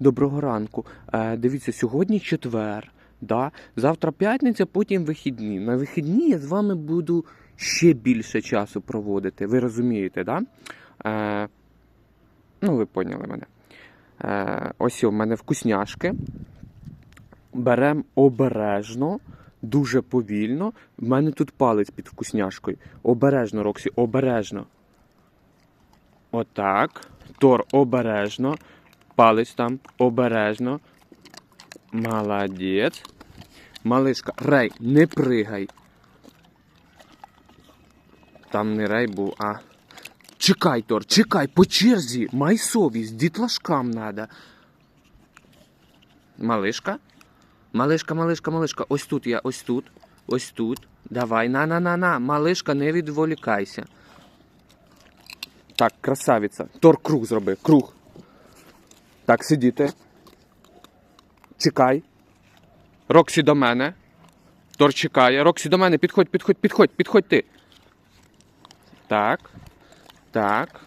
доброго ранку. Е, дивіться, сьогодні четвер. Да? Завтра п'ятниця, потім вихідні. На вихідні я з вами буду ще більше часу проводити. Ви розумієте, да? Е, ну, ви поняли мене. Е, ось у мене вкусняшки. Беремо обережно, дуже повільно. В мене тут палець під вкусняшкою. Обережно, Роксі, обережно. Отак. Тор обережно. Палець там обережно. Молодець. Малишка, Рей, не пригай. Там не рей був, а. Чекай, Тор, чекай, по черзі. Май совість, дітлашкам надо. Малишка? Малишка, малишка, малишка. Ось тут я, ось тут. Ось тут. Давай, на-на-на-на. Малишка, не відволікайся. Так, красавиця. Тор круг зроби, круг. Так, сидіти. Чекай. Роксі до мене. Тор чекає. Роксі до мене. Підходь, підходь, підходь, підходь ти. Так. Так.